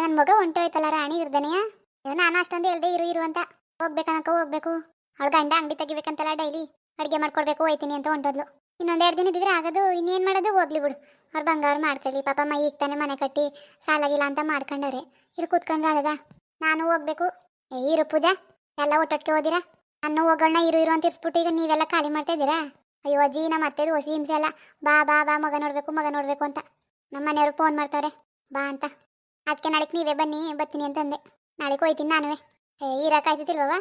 ನನ್ನ ಮಗ ಹೊಂಟೋಯ್ತಲ್ಲ ರಾಣಿ ಇರ್ದನೆಯ ನಾನು ಅಷ್ಟೊಂದು ಹೇಳ್ದೆ ಇರು ಇರು ಅಂತ. ಹೋಗ್ಬೇಕನಕ, ಹೋಗ್ಬೇಕು. ಅವಳು ಗಂಡ ಅಂಗಡಿ ತೆಗಿಬೇಕಂತಲ್ಲ ಡೈಲಿ. ಅಡಿಗೆ ಮಾಡ್ಕೊಡ್ಬೇಕು, ಹೋಯ್ತೀನಿ ಅಂತ ಹೊಂಟೋದ್ಲು. ಇನ್ನೊಂದೆರಡು ದಿನ ಇದ್ರೆ ಆಗೋದು, ಇನ್ನೇನು ಮಾಡೋದು? ಹೋಗ್ಲಿ ಬಿಡು. ಅವ್ರು ಬಂಗಾರ ಮಾಡ್ಕೊಳ್ಳಿ. ಪಾಪ ಮೈ ಈಗ ತಾನೇ ಮನೆ ಕಟ್ಟಿ ಸಾಲಾಗಿಲ್ಲ ಅಂತ ಮಾಡ್ಕೊಂಡವ್ರೆ. ಇಲ್ಲಿ ಕೂತ್ಕೊಂಡ್ರೆ ಅದದ ನಾನು ಹೋಗ್ಬೇಕು. ಏ, ಇರು ಪೂಜಾ. ಎಲ್ಲ ಒಟ್ಟೊಟ್ಟಿಗೆ ಓದಿರಾ? ನಾನು ಹೋಗೋಣ, ಇರು ಇರು ಅಂತ ಇರ್ಸ್ಬಿಟ್ಟು ಈಗ ನೀವೆಲ್ಲ ಖಾಲಿ ಮಾಡ್ತಾ ಇದ್ದೀರಾ? ಅಯ್ಯೋ ಅಜ್ಜಿ ನಮ್ಮ ಅತ್ತೆದು ಹೊಸ ಹಿಂಸೆ ಅಲ್ಲ ಬಾ ಬಾ ಬಾ, ಮಗ ನೋಡಬೇಕು ಮಗ ನೋಡಬೇಕು ಅಂತ. ನಮ್ಮ ಮನೆಯವರು ಫೋನ್ ಮಾಡ್ತಾರೆ ಬಾ ಅಂತ. ಅದಕ್ಕೆ ನಾಳೆಗೆ ನೀವೇ ಬನ್ನಿ, ಬರ್ತೀನಿ ಅಂತಂದೆ. ನಾಳೆಗೆ ಹೋಯ್ತೀನಿ ನಾನುವೆ. ಏ ಇರಕ್ಕಾಯ್ತಿಲ್ವವ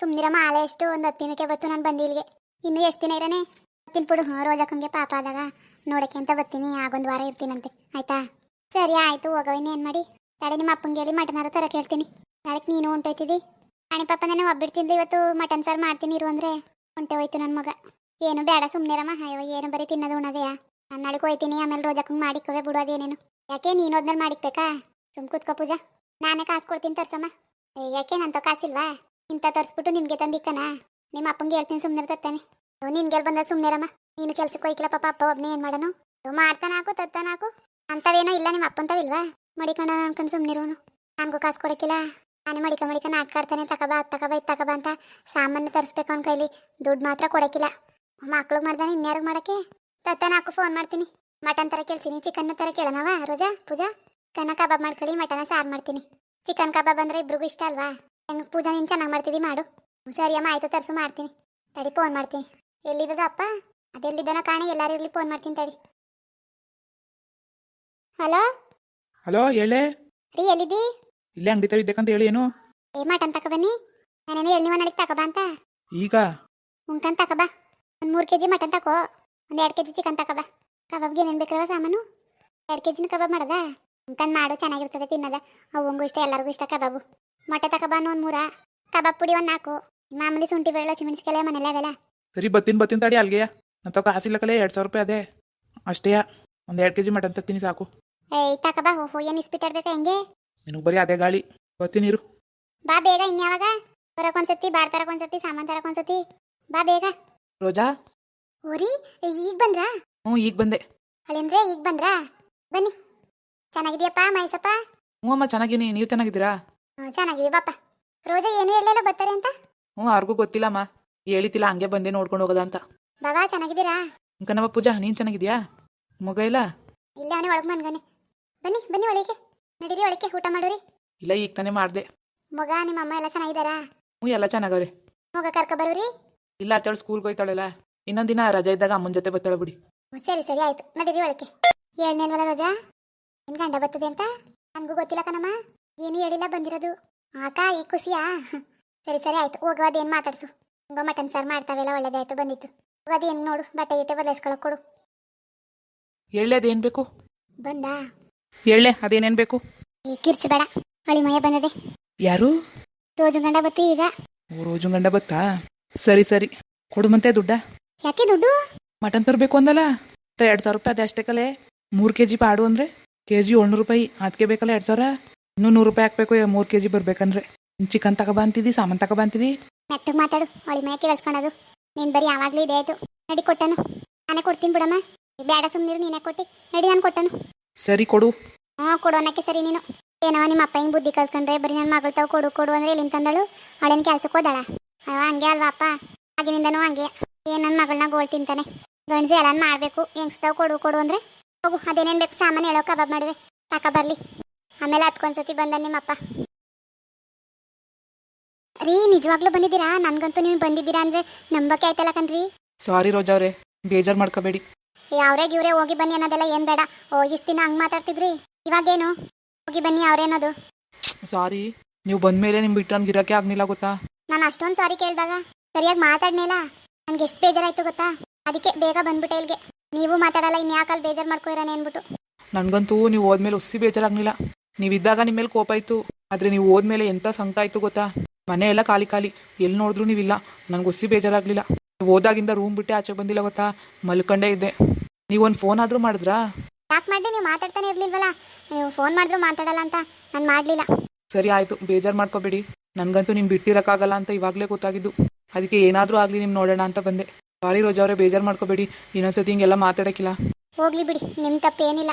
ಸುಮ್ಮನಿರ ಮಾಲೆ ಎಷ್ಟು ಒಂದು ಹತ್ತು ದಿನಕ್ಕೆ ಬತ್ತು ನಾನು ಬಂದು ಇಲ್ಲಿಗೆ. ಇನ್ನು ಎಷ್ಟು ದಿನ ಇರೋನೆ? ಬರ್ತೀನಿ ಪುಡು ರೋಜಕ್ಕಂಗೆ ಪಾಪ ಆದಾಗ. ನೋಡಕ್ಕೆ ಅಂತ ಬರ್ತೀನಿ, ಆಗೊಂದು ವಾರ ಇರ್ತೀನಂತೆ. ಆಯ್ತಾ? ಸರಿ, ಆಯ್ತು ಹೋಗವ ಏನು ಮಾಡಿ? ತಡೆ ನಿಮ್ಮ ಅಪ್ಪಂಗೆ ಹೇಳಿ ಮಟನಾರು ತರಕ್ಕೆ ಹೇಳ್ತೀನಿ. ನಾಳೆಗೆ ನೀನು ಹೊಂಟೋಯ್ತಿದ್ದಿ ಅಣಿ ಪಾಪ ನಾನು ಒಬ್ಬಿಡ್ತಿದ್ದೆ ಇವತ್ತು ಮಟನ್ ಸಾರು ಮಾಡ್ತೀನಿ ಇರು ಅಂದರೆ. ಹೊಂಟೆ ಹೋಯ್ತು ನನ್ನ ಮಗ. ಏನು ಬೇಡ ಸುಮ್ಮನಿರಮ್ಮ ಅಯ್ಯೋ, ಏನು ಬರೀ ತಿನ್ನೋದು ಉಣದೆಯಾ? ನಾನು ನಾಳೆಗೆ ಹೋಯ್ತೀನಿ, ಆಮೇಲೆ ರೋಜಕ್ಕಂಗೆ ಮಾಡಿಕ್ಕವೆ ಬಿಡೋದೇನೇನು ಯಾಕೆ ನೀನು ಹೋದ್ಮೇಲೆ ಮಾಡಿಕ್ಬೇಕಾ? ಸುಮ್ ಕೂತ್ಕೋ ಪೂಜಾ. ನಾನೇ ಕಾಸು ಕೊಡ್ತೀನಿ ತರ್ಸಮ್ಮ. ಏ, ಯಾಕೆ ನಂತ ಕಾಸಿಲ್ವಾ? ಇಂಥ ತರಿಸ್ಬಿಟ್ಟು ನಿಮಗೆ ತಂದಿಕ್ಕನ ನಿಮ್ಮ ಅಪ್ಪಂಗೆ ಹೇಳ್ತೀನಿ ಸುಮ್ಮನೆ ತರ್ತಾನೆ ನಿನ್ಗೆಲ್ ಬಂದ ಸುಮ್ಮನಿರಮ್ಮ ನೀನು ಕೆಲ್ಸಕ್ಕೆ ಹೋಯ್ಕಿಲ್ಲ ಪಾಪ ಅಪ್ಪ ಒಬ್ಬನೇ ಏನು ಮಾಡೋನು? ಮಾಡ್ತಾನ ಹಾಕು ತರ್ತಾನ ಹಾಕು ಅಂಥವೇನೋ ಇಲ್ಲ ನಿಮ್ಮ ಅಪ್ಪಂತವಿಲ್ವಾ ಮಡಿಕೊಂಡ ಅನ್ಕೊಂಡು ಸುಮ್ಮನಿರೋನು ನನಗೂ ಕಾಸು ಕೊಡಕ್ಕಿಲ್ಲ. ನಾನೇ ಮಡಿಕ ಮಡಿಕ ನಾಟಕ ಆಡ್ತಾನೆ ತಕಬಾ ತಕಬಾ ಇದು ತಕಬಾ ಅಂತ ಸಾಮಾನ್ಯ ತರಿಸ್ಬೇಕು ಅವ್ನ ಕೈಲಿ. ದುಡ್ಡು ಮಾತ್ರ ಕೊಡಕ್ಕಿಲ್ಲ. ಮಕ್ಳು ಮಾಡ್ದಾನೆ, ಇನ್ಯಾರಿಗೆ ಮಾಡಕ್ಕೆ? ತತ್ತಾನ ಹಾಕು ಫೋನ್ ಮಾಡ್ತೀನಿ. ಮಟನ್ ತರ ಕೇಳ್ತೀನಿ ಚಿಕನ್ ತರ ಕೇಳೋಣವಾ, ರೋಜಾ, ಪೂಜಾ? ಚಿಕನ್ನ ಕಬಾಬ್ ಮಾಡ್ಕೊಳ್ಳಿ ಮಟನ ಸಾರು ಮಾಡ್ತೀನಿ. ಚಿಕನ್ ಕಬಾಬ್ ಅಂದ್ರೆ ಇಬ್ರಿಗೂ ಇಷ್ಟ ಅಲ್ವಾ? ಹೆಂಗ್ ಪೂಜಾ ನೀನು ಚೆನ್ನಾಗಿ ಮಾಡ್ತಿದ್ದಿ ಮಾಡು. ಸರಿ ಅಮ್ಮ ಆಯ್ತು ತರಿಸು ಮಾಡ್ತೀನಿ. ತಡಿ ಫೋನ್ ಮಾಡ್ತೀನಿ. ಎಲ್ಲಿದ್ದದ ಅಪ್ಪ? ಅದೆಲ್ಲಿದ್ದಾನ ಕಾಣಿ ಎಲ್ಲಾರು ಇರ್ಲಿ ಫೋನ್ ಮಾಡ್ತೀನಿ ತಡಿ. ಹಲೋ? ಹಲೋ ಹೇಳೆ? ರೀ ಎಲ್ಲಿದ್ದಿ? ಇಲ್ಲೇ ಅಂಗಡಿ ತೆಗಿದ್ದಕ್ಕಂತ ಹೇಳಿ ಏನು? ಏ ಮಟನ್ ತಕ ಬನ್ನಿ. ನಾನೇನು ಎಳ್ನಿ ನಳಿಗೆ ತಕಬಾ ಅಂತ. ಈಗ? ಮುಂಕನ್ ತಕಬಾ ಒಂದು ಮೂರು ಕೆ ಜಿ ಮಟನ್ ತಕೋ. ಒಂದು ಎರಡು ಕೆ ಜಿ ಚಿಕನ್ ತಕಬಾ ಕಬಾಬ್ಗೆ ಏನೇನು ಬೇಕಲ್ವ ಸಾಮಾನು? ಎರಡು ಕೆ ಜಿನ ಕಬಾಬ್ ಮಾಡದ? ಉಂಕನ್ ಮಾಡು ಚೆನ್ನಾಗಿರ್ತದೆ ತಿನ್ನದ. ಅವಂಗೂ ಇಷ್ಟ ಎಲ್ಲರಿಗೂ ಇಷ್ಟ ಕಬಾಬು. ಮೊಟ್ಟೆ ತಕಬಾನು ಒಂದು ಮೂರ. ಕಬಾಬ್ ಪುಡಿ ಒಂದು ನಾಲ್ಕು ಮಾಮೂಲಿ ಶುಂಠಿ ಬೆಳ್ಳ ಸಿಮೆಂಟ್ಸ್ಕೆಲ್ಲ ಮನೆಲ್ಲ ಅವೆಲ್ಲ ಸರಿ ಬತ್ತೀನಿ ಬತ್ತಿನ ತಡಿ ಅಲ್ಗೆಯ ನಾ ತಕ ಕಾಸಿಲ್ಲ ಕಲೆ ಎರಡು ಸಾವಿರ ರೂಪಾಯಿ ಅದೇ. ಅಷ್ಟೇಯ ಒಂದು ಎರಡು ಕೆ ಜಿ ಮಟನ್ ತತ್ತೀನಿ ಸಾಕು. ಏಯ್ ತಕಬಾ ಹೋ ಹೋ ಏನು ಇಸ್ಪಿಟ್ಟಾಡ್ಬೇಕಾ ಹೆಂಗೆ? ನಿನಗೆ ಬರೀ ಅದೇ ಗಾಳಿ. ಬತ್ತೀನಿ ಇರು. ಬಾ ಬೇಗ ಇನ್ಯಾವಾಗ ಬರೋಕೊಂದ್ಸತಿ ಬಾಳ್ ತರಕೊಂದ್ಸತಿ ಸಾಮಾನ್ ತರಕೊಂದ್ಸತಿ ಬಾ ಬೇಗ. ರೋಜಾ? ಓರಿ ಈಗ ಬಂದ್ರಾ? ಹ್ಞೂ ಈಗ ಬಂದೆ. ಅಲ್ಲೇನ್ರೆ ಈಗ ಬಂದ್ರಾ? ಬನ್ನಿ. ಚೆನ್ನಾಗಿದ್ಯಪ್ಪ ಮೈಸಪ್ಪ ಹ್ಞೂ ಅಮ್ಮ ಚೆನ್ನಾಗಿನಿ ನೀವು ಚೆನ್ನಾಗಿದ್ದೀರಾ? ಹ್ಞೂ ಚೆನ್ನಾಗಿವಿ ಪಾಪ. ರೋಜಾ ಏನು ಎಲ್ಲೆಲ್ಲ ಬರ್ತಾರೆ ಅಂತ? ಹ್ಞೂ ಅವ್ರಿಗೂ ಗೊತ್ತಿಲ್ಲಮ್ಮ ಹೇಳಿತಿಲ್ಲ ಹಂಗೆ ಬಂದೆ ನೋಡ್ಕೊಂಡು ಹೋಗೋದ ಅಂತ. ಬಾಬಾ ಚೆನ್ನಾಗಿದ್ದೀರಾ? ಕಣವ ಪೂಜಾ ನೀನು ಚೆನ್ನಾಗಿದ್ಯಾ? ಮಗ ಇಲ್ಲ? ಇಲ್ಲ ಅವನೇ ಒಳಗೆ ಮನ್ಗನೆ ಬನ್ನಿ ಬನ್ನಿ ಒಳಗೆ. ನಡೀರಿ ಒಳಗೆ ಊಟ ಮಾಡೋರಿ. ಇಲ್ಲ ಈಗ ತಾನೇ ಮಾಡಿದೆ. ಮಗ ನಿಮ್ಮ ಅಮ್ಮ ಎಲ್ಲ ಚೆನ್ನಾಗಿದ್ದಾರಾ? ಹ್ಞೂ ಎಲ್ಲ ಚೆನ್ನಾಗವ್ರೆ. ಮಗ ಕರ್ಕ ಬರೋರಿ? ಇಲ್ಲ ಅತ್ತೇಳು ಸ್ಕೂಲ್ಗೆ ಹೋಯ್ತಾಳಲ್ಲ. ಇನ್ನೊಂದು ದಿನ ರಜೆ ಇದ್ದಾಗ ಅಮ್ಮನ ಜೊತೆ ಬರ್ತಾಳೆ ಬಿಡಿ. ಹ್ಞೂ, ಸರಿ ಸರಿ ಆಯ್ತು. ನಡೀರಿ ಒಳಗೆ. ಏಳ್ನೇಲ್ವಲ್ಲ ರೋಜಾ? ನಿನ್ ಗಂಡ ಬರ್ತದೆ ಅಂತ? ನನಗೂ ಗೊತ್ತಿಲ್ಲ ಕಣಮ್ಮ. ಏನು ಹೇಳಿಲ್ಲ ಬಂದಿರೋದು. ಆಕ ಈ ಖುಷಿಯಾ? ಸರಿ ಸರಿ ಆಯ್ತು. ಹೋಗೋ ಅದೇನು ಮಾತಾಡ್ಸು. ಹಂಗ ಮಟನ್ ಸಾರು ಮಾಡ್ತಾವೆಲ್ಲ ಒಳ್ಳೇದಾಯ್ತು ಬಂದಿತ್ತು. ಹೋಗೋದು ಹೆಂಗ್ ನೋಡು ಬಟ್ಟೆ ಗಿಟ್ಟೆ ಬದಲಾಯಿಸ್ಕೊಳಕ್ ಕೊಡು. ಹೇಳಿ ಅದೇನು ಬೇಕು? ಬಂದ? ಎಳ್ಳೆ ಅದೇನೇನು ಬೇಕು? ಈ ಕಿರ್ಚು ಬೇಡ. ಹಳಿ ಮಯ ಬಂದದೆ. ಯಾರು? ರೋಜು ಗಂಡ ಬತ್ತಿ ಈಗ. ಓ ರೋಜು ಗಂಡ ಬತ್ತಾ ಸರಿ ಸರಿ. ಕೊಡು ಮತ್ತೆ ದುಡ್ಡ. ಯಾಕೆ ದುಡ್ಡು? ಮಟನ್ ತರಬೇಕು ಅಂದಲ್ಲ? ಎರಡು ಸಾವಿರ ರೂಪಾಯಿ ಅದೇ ಅಷ್ಟೇ ಕಲೆ. ಮೂರು ಕೆ ಜಿ ಪಾಡು ಅಂದರೆ? ಕೆ ಜಿ ಏಳ್ನೂರು ರೂಪಾಯಿ. ಅದಕ್ಕೆ ಬೇಕಲ್ಲ ಎರಡು ಸಾವಿರ? ಇನ್ನೂ ನೂರು ರೂಪಾಯಿ ಹಾಕ್ಬೇಕು ಮೂರು ಕೆ ಜಿ ಬರ್ಬೇಕಂದ್ರೆ ಚಿಕನ್ ತಗೊಬ ಬಂತಿದಿ ಸಾಮಾನು ತಗೊಬ ಅಂತಿದ್ದಿ ಮೆತ್ತಗೆ ಮಾತಾಡು ಅವಳಿ ಮಯ ಕೇಳಿಸ್ಕೊಳೋದು ನೀನ್ ಬರೀ ಯಾವಾಗ್ಲೂ ಇದೆ ಆಯ್ತು. ನಡಿ ಕೊಟ್ಟನು. ನಾನೇ ಕೊಡ್ತೀನಿ ಬಿಡಮ್ಮ. ಬೇಡ ಸುಮ್ಮನಿರು ನೀನೇ ಕೊಟ್ಟಿ. ನಡಿ ನಾನು ಕೊಟ್ಟನು. ಸರಿ ಕೊಡು. ಕೊಡು ಅನ್ನಕ್ಕೆ ಸರಿ ನೀನು. ಏನವ ನಿಮ್ಮ ಅಪ್ಪ ಹಿಂಗೆ ಬುದ್ಧಿ ಕಲ್ಸ್ಕೊಂಡ್ರೆ ಬರೀ ನನ್ನ ಮಗಳು ತಾವು ಕೊಡು ಕೊಡು ಅಂದ್ರೆ ಇಲ್ಲಿ ತಂದಳು? ಅವಳೇನು ಕೆಲ್ಸಕ್ಕೆ ಹೋದಳ? ಅವ ಹಂಗೆ ಅಲ್ವಾ ಅಪ್ಪ? ಆಗಿನಿಂದನೂ ಹಂಗೆ. ಏನು ನನ್ನ ಮಗಳನ್ನ ಗೋಳ್ ತಿಂತಾನೆ? ಗಂಡ್ಸಿ ಎಲ್ಲ ಮಾಡಬೇಕು. ಹೆಂಗ್ಸ್ತಾವ್ ಕೊಡು ಕೊಡು ಅಂದ್ರೆ? ಹೋಗು ಅದೇನೇನು ಬೇಕು ಸಾಮಾನು ಹೇಳೋ ಕಬಾಬ್ ಮಾಡಿವೆ. ತಾಕ ಬರಲಿ. ಆಮೇಲೆ ಹತ್ಕೊಂದ್ಸತಿ ಬಂದ ನಿಮ್ಮಪ್ಪ. ರೀ ನಿಜವಾಗ್ಲೂ ಬಂದಿದ್ದೀರಾ? ನನ್ಗಂತೂ ನೀವು ಬಂದಿದ್ದೀರಾ ಅಂದ್ರೆ ನಂಬಕ್ಕೆ ಆಯ್ತಲ್ಲ ಕಣ್ರಿ. ಸಾರಿ ರೋಜಾ ಅವರೇ ಬೇಜಾರು ಮಾಡ್ಕೋಬೇಡಿ. ಯಾವ್ರೇ ಗಿವ್ರೆ ಹೋಗಿ ಬನ್ನಿ ಅನ್ನೋದೆಲ್ಲ ಏನ್ ಬೇಡ. ಓ ಇಷ್ಟ ದಿನ ಹಂಗ್ ಮಾತಾಡ್ತಿದ್ರಿ? ಇವಾಗೇನು? ಹೋಗಿ ಬನ್ನಿ ಅವ್ರೇನದು ಸಾರಿ ನೀವು ಬಂದ್ಮೇಲೆ ನಿಮ್ ಬಿಟ್ಟು ನನ್ಗೆ ಇರಕ್ಕೆ ಆಗ್ನಿಲ್ಲ ಗೊತ್ತಾ? ನಾನು ಅಷ್ಟೊಂದು ಸಾರಿ ಕೇಳಿದಾಗ ಸರಿಯಾಗಿ ಮಾತಾಡ್ನಿಲ್ಲ. ನನ್ಗೆ ಎಷ್ಟು ಬೇಜಾರಾಯ್ತು ಗೊತ್ತಾ? ಅದಕ್ಕೆ ಬೇಗ ಬಂದ್ಬಿಟ್ಟೆ ಇಲ್ಲಿಗೆ ನೀವು ಮಾತಾಡಲ್ಲ ಇನ್ಯಾಕಲ್ಲಿ ಬೇಜಾರು ಮಾಡ್ಕೊಯಿರಾನೆ ಅನ್ಬಿಟ್ಟು ನನಗಂತೂ ನೀವು ಹೋದ್ಮೇಲೆ ಉಸಿ ಬೇಜಾರಾಗ್ಲಿಲ್ಲ. ನೀವಿದ್ದಾಗ ನಿಮ್ಮ ಮೇಲೆ ಕೋಪ ಇತ್ತು ಆದ್ರೆ ನೀವು ಹೋದ್ಮೇಲೆ ಎಂಥ ಸಂಕಟ ಆಯ್ತು ಗೊತ್ತಾ? ಮನೆ ಎಲ್ಲ ಖಾಲಿ ಖಾಲಿ ಎಲ್ ನೋಡಿದ್ರು ನೀವಿಲ್ಲ. ನನಗೆ ಒಸಿ ಬೇಜಾರಾಗ್ಲಿಲ್ಲ. ನೀವು ಹೋದಾಗಿಂದ ರೂಮ್ ಬಿಟ್ಟೆ ಆಚೆ ಬಂದಿಲ್ಲ ಗೊತ್ತಾ? ಮಲ್ಕೊಂಡೇ ಇದ್ದೆ. ನೀವೊಂದು ಫೋನ್ ಆದ್ರೂ ಮಾಡಿದ್ರಾ? ಯಾಕೆ ಮಾಡಿದೆ? ನೀವು ಮಾತಾಡ್ತಾನೆ ಇರ್ಲಿಲ್ವಲ್ಲ. ನೀವು ಫೋನ್ ಮಾಡಿದ್ರು ಮಾತಾಡಲ್ಲ ಅಂತ ನಾನು ಮಾಡಲಿಲ್ಲ. ಸರಿ ಆಯ್ತು ಬೇಜಾರು ಮಾಡ್ಕೋಬೇಡಿ. ನನಗಂತೂ ನಿಮ್ ಬಿಟ್ಟಿರೋಕ್ಕಾಗಲ್ಲ ಅಂತ ಇವಾಗಲೇ ಗೊತ್ತಾಗಿದ್ದು. ಅದಕ್ಕೆ ಏನಾದರೂ ಆಗಲಿ ನಿಮ್ ನೋಡೋಣ ಅಂತ ಬಂದೆ. ಸಾರಿ ರೋಜಾ ಅವರೇ ಬೇಜಾರು ಮಾಡ್ಕೋಬೇಡಿ. ಇನ್ನೊಂದ್ಸತಿ ಹಿಂಗೆಲ್ಲ ಮಾತಾಡೋಕ್ಕಿಲ್ಲ. ಹೋಗ್ಲಿ ಬಿಡಿ ನಿಮ್ಮ ತಪ್ಪು ಏನಿಲ್ಲ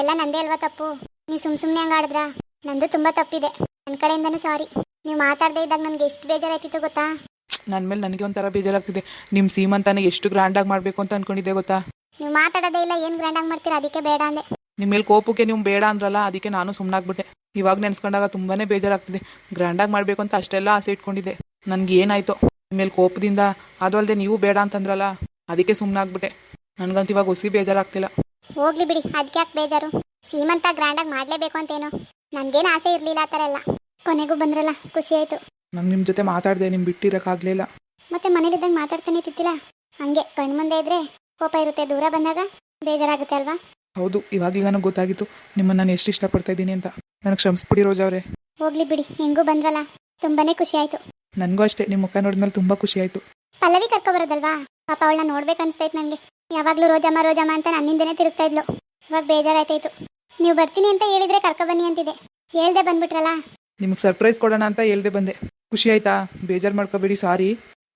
ಎಲ್ಲ ನಂದೇ ಅಲ್ವಾ ತಪ್ಪು? ನೀವು ಸುಮ್ ಸುಮ್ಮನೆ ಹಂಗೆ ಆಡಿದ್ರಾ? ನಂದು ತುಂಬಾ ತಪ್ಪಿದೆ. ನನ್ನ ಕಡೆಯಿಂದನೂ ಸಾರಿ. ನೀವು ಮಾತಾಡದೇ ಇದ್ದಾಗ ನನಗೆ ಎಷ್ಟು ಬೇಜಾರಾಯ್ತಿತ್ತು ಗೊತ್ತಾ? ನನ್ನ ಮೇಲೆ ನನಗೆ ಒಂಥರ ಬೇಜಾರಾಗ್ತಿದೆ. ನಿಮ್ಮ ಸೀಮಂತಾನೆ ಎಷ್ಟು ಗ್ರ್ಯಾಂಡಾಗಿ ಮಾಡಬೇಕು ಅಂತ ಅನ್ಕೊಂಡಿದ್ದೆ ಗೊತ್ತಾ? ನೀವು ಮಾತಾಡದೇ ಇಲ್ಲ ಏನು ಗ್ರ್ಯಾಂಡಾಗಿ ಮಾಡ್ತೀರಾ? ಅದಕ್ಕೆ ಬೇಡ ಅಂದೆ. ನಿಮ್ಮ ಮೇಲೆ ಕೋಪಕ್ಕೆ ನೀವು ಬೇಡ ಅಂದ್ರಲ್ಲ ಅದಕ್ಕೆ ನಾನು ಸುಮ್ಮನಾಗ್ಬಿಟ್ಟೆ ಇವಾಗ ನೆನೆಸ್ಕೊಂಡಾಗ ತುಂಬಾನೇ ಬೇಜಾರಾಗ್ತಿದೆ. ಗ್ರ್ಯಾಂಡಾಗಿ ಮಾಡಬೇಕು ಅಂತ ಅಷ್ಟೆಲ್ಲ ಆಸೆ ಇಟ್ಕೊಂಡಿದ್ದೆ. ನನಗೆ ಏನಾಯ್ತು? ಮೇಲೆ ಕೋಪದಿಂದ ಅದು ಅಲ್ಲದೆ ನೀವು ಬೇಡ ಅಂತಂದ್ರಲ್ಲ ಅದಕ್ಕೆ ಸುಮ್ಮನಾಗ್ಬಿಟ್ಟೆ ನನಗಂತ ಇವಾಗ ಹುಸಿ ಬೇಜಾರಾಗ್ತಿಲ್ಲ. ಹೋಗ್ಲಿ ಬಿಡಿ ಅದಕ್ಕೆ ಯಾಕೆ ಬೇಜಾರು? ಸೀಮಂತ ಗ್ರ್ಯಾಂಡಾಗಿ ಮಾಡಲೇಬೇಕು ಅಂತೇನು ನನ್ಗೇನು ಆಸೆ ಇರಲಿಲ್ಲ ಆ ಥರ ಎಲ್ಲ. ಕೊನೆಗೂ ಬಂದ್ರಲ್ಲ ಖುಷಿ ಆಯ್ತು. ನಾನು ನಿಮ್ಮ ಜೊತೆ ಮಾತಾಡಿದೆ ನಿಮ್ಗೆ ಬಿಟ್ಟಿರೋಕ್ಕಾಗಲಿಲ್ಲ. ಮತ್ತೆ ಮನೇಲಿದ್ದಂಗೆ ಮಾತಾಡ್ತಾನೆ ತಿತ್ತಿಲ್ಲ ಹಂಗೆ ಕಣ್ಮುಂದೆ ಇದ್ರೆ ಕೋಪ ಇರುತ್ತೆ ದೂರ ಬಂದಾಗ ಬೇಜಾರಾಗುತ್ತೆ ಅಲ್ವಾ? ಹೌದು ಇವಾಗಲೇ ನನಗೆ ಗೊತ್ತಾಗಿತ್ತು. ನಿಮ್ಮನ್ನು ನಾನು ಎಷ್ಟು ಇಷ್ಟಪಡ್ತಾ ಇದ್ದೀನಿ ಅಂತ. ನನಗೆ ಕ್ಷಮಿಸ್ಬಿಡಿ ರೋಜಾ ಅವರೇ. ಹೋಗ್ಲಿ ಬಿಡಿ ಹೆಂಗೂ ಬಂದ್ರಲ್ಲ. ತುಂಬಾನೇ ಖುಷಿ ಆಯ್ತು. ನನಗೂ ಅಷ್ಟೇ ನಿಮ್ಮ ಮುಖ ನೋಡಿದ್ಮೇಲೆ ತುಂಬ ಖುಷಿ ಆಯ್ತು. ಪಲ್ಲವಿ ಕರ್ಕೊ ಬರೋದಲ್ವಾ? ಪಾಪ ಅವಳನ್ನ ನೋಡ್ಬೇಕು ಅನ್ಸ್ತೈತೆ ನನಗೆ ಯಾವಾಗ್ಲೂ ರೋಜಮ್ಮ ರೋಜಮ್ಮ ಅಂತ ನನ್ನಿಂದನೇ ತಿರುಗ್ತಾ ಇದ್ಲು. ಇವಾಗ ಬೇಜಾರಾಯ್ತಾಯ್ತು. ನೀವು ಬರ್ತೀನಿ ಅಂತ ಹೇಳಿದ್ರೆ ಕರ್ಕೊ ಬನ್ನಿ ಅಂತಿದೆ. ಹೇಳ್ದೆ ಬಂದ್ಬಿಟ್ರಲ್ಲ? ನಿಮಗೆ ಸರ್ಪ್ರೈಸ್ ಕೊಡೋಣ ಅಂತ ಹೇಳ್ದೆ ಬಂದೆ. ಖುಷಿ ಆಯ್ತಾ? ಬೇಜಾರು ಮಾಡ್ಕೋಬೇಡಿ ಸಾರಿ.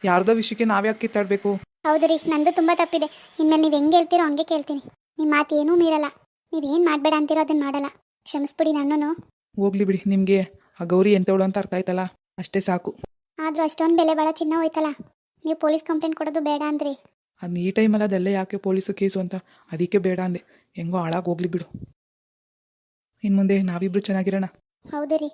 ಯಾರ್ದೋ ವಿಷಯಕ್ಕೆ ನಾವ್ಯಾಕೆ ಕಿತ್ತಾಡ್ಬೇಕು? ಹೌದು ರೀ ನಂದು ತುಂಬಾ ತಪ್ಪಿದೆ. ಇನ್ಮೇಲೆ ನೀವು ಹೆಂಗೆ ಹೇಳ್ತೀರೋ ಹಂಗೆ ಕೇಳ್ತೀನಿ. ನಿಮ್ಮ ಮಾತು ಏನೂ ಮೀರಲ್ಲ. ನೀವೇನು ಮಾಡಬೇಡ ಅಂತೀರೋ ಅದನ್ನ ಮಾಡಲ್ಲ. ಕ್ಷಮಿಸ್ಬಿಡಿ ನನ್ನೂ ಹೋಗ್ಲಿ ಬಿಡಿ ನಿಮಗೆ ಆ ಗೌರಿ ಎಂತವಳು ಅಂತ ಅರ್ಥ ಆಯ್ತಲ್ಲ? ಅಷ್ಟೇ ಸಾಕು. ಆದ್ರೂ ಅಷ್ಟೊಂದು ಬೆಲೆ ಬಾಳ ಚಿನ್ನ ಹೋಯ್ತಲ್ಲ. ನೀವು ಪೊಲೀಸ್ ಕಂಪ್ಲೇಂಟ್ ಕೊಡೋದು ಬೇಡ ಅಂದ್ರಿ. ಅದು ಈ ಟೈಮಲ್ಲಿ ಅದೆಲ್ಲ ಯಾಕೆ ಪೊಲೀಸು ಕೇಸು ಅಂತ? ಅದಕ್ಕೆ ಬೇಡ ಅಂದೆ. ಹೆಂಗೋ ಹಾಳಾಗಿ ಹೋಗ್ಲಿ ಬಿಡು. ಇನ್ನು ಮುಂದೆ ನಾವಿಬ್ರು ಚೆನ್ನಾಗಿರೋಣ. ಹೌದು ರೀ.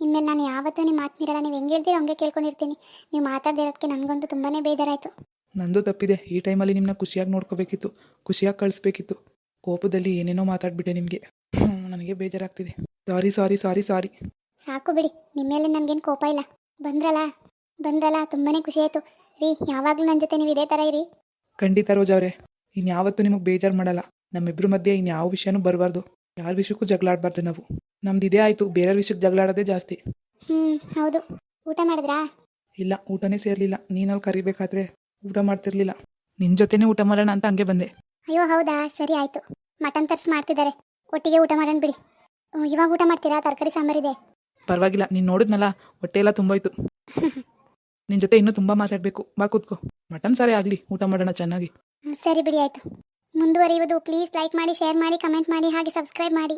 ಇನ್ಮೇಲೆ ನಾನು ಯಾವತ್ತೂ ನಿಮ್ಮ ಮಾತು ಮೀರಲ್ಲ. ನೀವು ಹೆಂಗೆ ಹೇಳ್ತೀರೋ ಹಂಗೆ ಕೇಳ್ಕೊಂಡಿರ್ತೀನಿ. ನೀವು ಮಾತಾಡ್ದಿರೋದಕ್ಕೆ ನನಗಂತೂ ತುಂಬಾನೇ ಬೇಜಾರಾಯ್ತು. ನಂದು ತಪ್ಪಿದೆ. ಈ ಟೈಮಲ್ಲಿ ನಿಮ್ಮನ್ನ ಖುಷಿಯಾಗಿ ನೋಡ್ಕೋಬೇಕಿತ್ತು. ಖುಷಿಯಾಗಿ ಕಳಿಸ್ಬೇಕಿತ್ತು. ಕೋಪದಲ್ಲಿ ಏನೇನೋ ಮಾತಾಡ್ಬಿಟ್ಟೆ ನಿಮಗೆ. ನನಗೆ ಬೇಜಾರಾಗ್ತಿದೆ. ಸಾರಿ ಸಾರಿ ಸಾರಿ ಸಾರಿ. ಸಾಕು ಬಿಡಿ. ನಿಮ್ಮ ಮೇಲೆ ನನಗೇನು ಕೋಪ ಇಲ್ಲ. ಬಂದ್ರಲ್ಲ? ಬಂದ್ರಲ್ಲ ತುಂಬಾನೇ ಖುಷಿ ಆಯ್ತು ರೀ ಯಾವಾಗಲೂ ನನ್ನ ಜೊತೆ ನೀವು ಇದೇ ಥರ ಇರಿ. ಖಂಡಿತ ರೋಜಾವ್ರೆ ಅವರೇ. ಇನ್ಯಾವತ್ತೂ ನಿಮಗೆ ಬೇಜಾರು ಮಾಡಲ್ಲ. ನಮ್ಮಿಬ್ಬರ ಮಧ್ಯೆ ಇನ್ಯಾವ ವಿಷಯನೂ ಬರಬಾರ್ದು. ಯಾರ ವಿಷಯಕ್ಕೂ ಜಗಳಾಡಬಾರ್ದು ನಾವು. ನಮ್ದು ಇದೇ ಆಯಿತು. ಬೇರೆ ವಿಷಯಕ್ಕೆ ಜಗಳಾಡೋದೇ ಜಾಸ್ತಿ. ಹ್ಞೂ ಹೌದು. ಊಟ ಮಾಡಿದ್ರಾ? ಇಲ್ಲ ಊಟನೇ ಸೇರಲಿಲ್ಲ. ನೀನಲ್ಲಿ ಕರಿಬೇಕಾದ್ರೆ ಊಟ ಮಾಡ್ತಿರ್ಲಿಲ್ಲ. ನಿನ್ನ ಜೊತೆನೇ ಊಟ ಮಾಡೋಣ ಅಂತ ಹಂಗೆ ಬಂದೆ. ಅಯ್ಯೋ ಹೌದಾ? ಸರಿ ಆಯಿತು. ಮಟನ್ ತರ್ಸ್ ಮಾಡ್ತಿದ್ದಾರೆ ಒಟ್ಟಿಗೆ ಊಟ ಮಾಡೋಣ ಬಿಡಿ. ಇವಾಗ ಊಟ ಮಾಡ್ತೀರಾ? ತರಕಾರಿ ಸಾಂಬಾರಿದೆ ಪರವಾಗಿಲ್ಲ, ನೀನ್ ನೋಡಿದ್ನಲ್ಲ, ಹೊಟ್ಟೆ ಎಲ್ಲ ತುಂಬೋಯ್ತು. ನಿನ್ನ ಜೊತೆ ಇನ್ನೂ ತುಂಬಾ ಮಾತಾಡಬೇಕು. ಬಾ ಕೂತ್ಕೋ. ಮಟನ್ ಸಾರೇ ಆಗಲಿ, ಊಟ ಮಾಡೋಣ ಚೆನ್ನಾಗಿ. ಸರಿ ಬಿಡಿ, ಆಯ್ತು. ಮುಂದುವರಿಯುವುದು ಪ್ಲೀಸ್ ಲೈಕ್ ಮಾಡಿ ಶೇರ್ ಮಾಡಿ ಕಮೆಂಟ್ ಮಾಡಿ, ಹಾಗೆ ಸಬ್ಸ್ಕ್ರೈಬ್ ಮಾಡಿ.